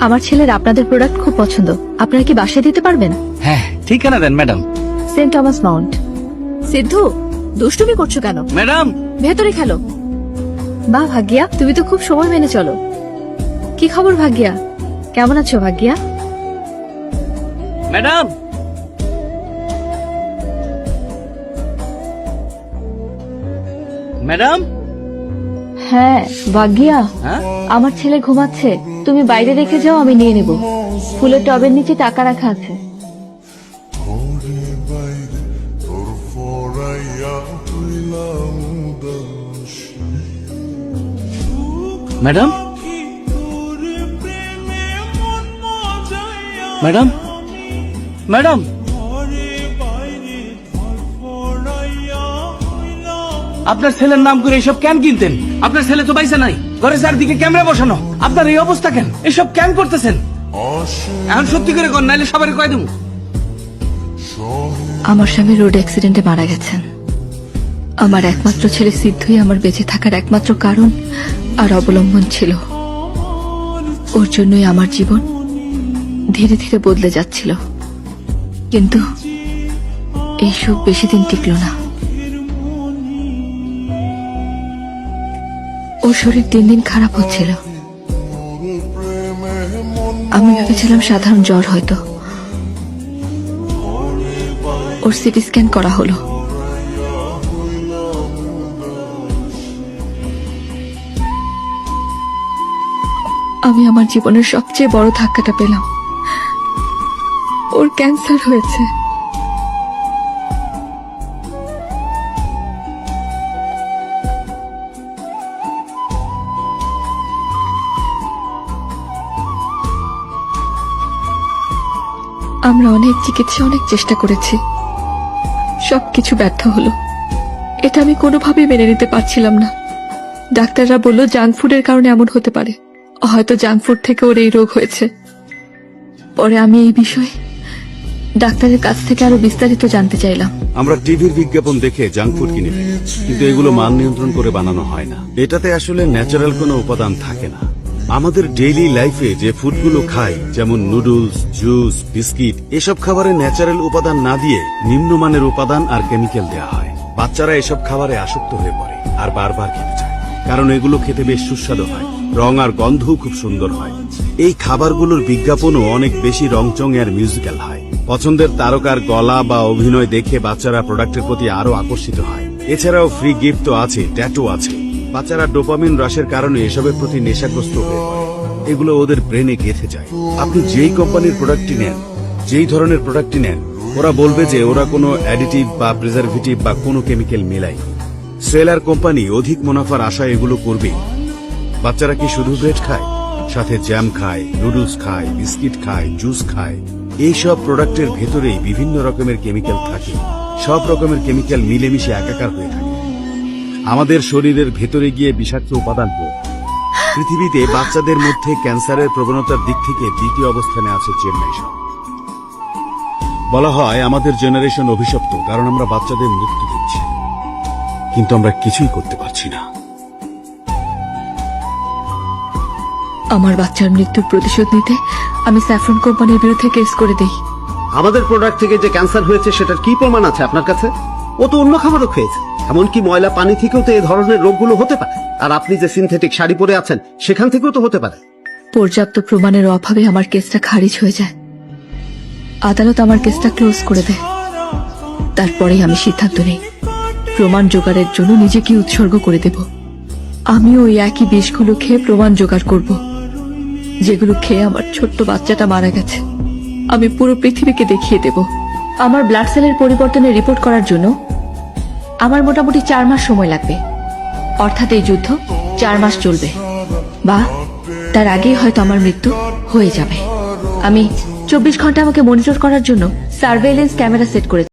আমার ছেলের আপনাদের প্রোডাক্ট খুব পছন্দ। আপনারা কি বাসায় দিতে পারবেন? হ্যাঁ ঠিকানা দেন madam. Saint Thomas Mount. Siddhu দুষ্টুমি করছ কেন? ম্যাডাম! ভেতরে খেলো। বা ভাগ্যা তুমি তো খুব সময় মেনে চলো। কি খবর ভাগ্যা? কেমন আছো ভাগ্যা? ম্যাডাম! ম্যাডাম! হ্যাঁ ভাগ্যা হ্যাঁ? আমার ছেলে ঘুমাচ্ছে। তুমি বাইরে রেখে যাও আমি নিয়ে নেব। ফুলের টবের নিচে টাকা রাখা আছে। ম্যাডাম? ম্যাডাম? ম্যাডাম? আপনার ছেলের নাম করে এসব কেন কিনতেন। আপনার ছেলে তো পাইছে নাই। ঘরে চারদিকে ক্যামেরা বসানো। আপনার এই অবস্থা কেন? এসব কেন করতেছেন। এখন সত্যি করে কর নাইলে সবারই কয় দেবো। আমার স্বামী রোড অ্যাক্সিডেন্টে মারা গেছেন। আমার একমাত্র ছেলে সিদ্ধুই আমার বেঁচে থাকার একমাত্র কারণ আর অবলম্বন ছিল। ওর জন্যই আমার জীবন ধীরে ধীরে বদলে যাচ্ছিল। কিন্তু এই সুখ বেশি দিন টিকল না। ওর শরীর দিন দিন খারাপ হচ্ছিল। আমি ভেবেছিলাম সাধারণ জ্বর হয়তো। ওর সিটি স্ক্যান করা হলো। আমি আমার জীবনের সবচেয়ে বড় ধাক্কাটা পেলাম। ওর ক্যান্সার হয়েছে। আমরা অনেক চিকিৎসা অনেক চেষ্টা করেছি। সবকিছু ব্যর্থ হলো। এটা আমি কোনোভাবেই মেনে নিতে পারছিলাম না। ডাক্তাররা বলল, জাঙ্ক ফুডের কারণে এমন হতে পারে। হয়তো জাঙ্ক ফুড থেকে ওর এই রোগ হয়েছে। পরে আমি এই বিষয়ে ডাক্তারের কাছ থেকে আরও বিস্তারিত জানতে চাইলাম। আমরা টিভির বিজ্ঞাপন দেখে জাঙ্ক ফুড কিনে কিন্তু এগুলো মান নিয়ন্ত্রণ করে বানানো হয় না। এটাতে আসলে ন্যাচারাল কোনো উপাদান থাকে না। আমাদের ডেইলি লাইফে যে ফুডগুলো খাই, যেমন নুডলস জুস বিস্কিট এসব খাবারে ন্যাচারাল উপাদান না দিয়ে নিম্নমানের উপাদান আর কেমিক্যাল দেওয়া হয়। বাচ্চারা এসব খাবারে আসক্ত হয়ে পড়ে আর বারবার খেতে চায়, কারণ এগুলো খেতে বেশ সুস্বাদু হয়। রং আর গন্ধও খুব সুন্দর হয়। এই খাবারগুলোর বিজ্ঞাপনও অনেক বেশি রংচং আর মিউজিক্যাল হয়। পছন্দের তারকার গলা বা অভিনয় দেখে বাচ্চারা প্রোডাক্টের প্রতি আরও আকর্ষিত হয়। এছাড়াও ফ্রি গিফট তো আছে ট্যাটু আছে। বাচ্চারা ডোপামিন হ্রাসের কারণে এসবের প্রতি নেশাগ্রস্ত হয়ে এগুলো ওদের ব্রেনে গেঁথে যায়। আপনি যেই কোম্পানির প্রোডাক্টটি নেন, যেই ধরনের প্রোডাক্টটি নেন, ওরা বলবে যে ওরা কোনো অ্যাডিটিভ বা প্রিজারভেটিভ বা কোনো কেমিক্যাল মেলাই সেলার কোম্পানি অধিক মুনাফার আশায় এগুলো করবে বাচ্চারা কি শুধু ব্রেড খায়? সাথে জ্যাম খায়, নুডলস খায়, বিস্কিট খায়, জুস খায়। এই সব প্রোডাক্টের ভেতরেই বিভিন্ন রকমের কেমিক্যাল থাকে। সব রকমের কেমিক্যাল মিলেমিশে একাকার হয়ে থাকে। আমাদের শরীরের ভেতরে গিয়ে বিষাক্ত উপাদান পৃথিবীতে বাচ্চাদের মধ্যে ক্যান্সারের প্রবণতার দিক থেকে দ্বিতীয় অবস্থানে আছে চেন্নাই শহর। বলা হয় আমাদের জেনারেশন অভিশপ্ত কারণ আমরা বাচ্চাদের মৃত্যু দিচ্ছি কিন্তু আমরা কিছুই করতে পারছি না। আমার বাচ্চার মৃত্যুর প্রতিশোধ নিতে আমি স্যাফরন কোম্পানির বিরুদ্ধে কেস করে দেই। আমাদের প্রোডাক্ট থেকে যে ক্যান্সার হয়েছে সেটার কি প্রমাণ আছে আপনার কাছে? ও তো অন্য খাবারও খেয়েছে। এমনকি ময়লা পানি থেকেও তো এই ধরনের রোগগুলো হতে পারে। আর আপনি যে সিনথেটিক শাড়ি পরে আছেন, সেখান থেকেও তো হতে পারে। পর্যাপ্ত প্রমাণের অভাবে আমার কেসটা খারিজ হয়ে যায়। আদালত আমার কেসটা ক্লোজ করে দেয়। তারপরেই আমি সিদ্ধান্ত নিই। প্রমাণ জোগাড়ের জন্য নিজেকে উৎসর্গ করে দেব। আমি ওই একই বিষগুলো খেয়ে প্রমাণ জোগাড় করব। যেগুলো খেয়ে আমার ছোট্ট বাচ্চাটা মারা গেছে। আমি পুরো পৃথিবীকে দেখিয়ে দেব। আমার ব্লাড সেলের পরিবর্তনের রিপোর্ট করার জন্য আমার মোটামুটি চার মাস সময় লাগবে। অর্থাৎ এই যুদ্ধ চার মাস চলবে। বা, তার আগেই হয়তো আমার মৃত্যু হয়ে যাবে। আমি চব্বিশ ঘণ্টা আমাকে মনিটর করার জন্য সার্ভেলেন্স ক্যামেরা সেট করে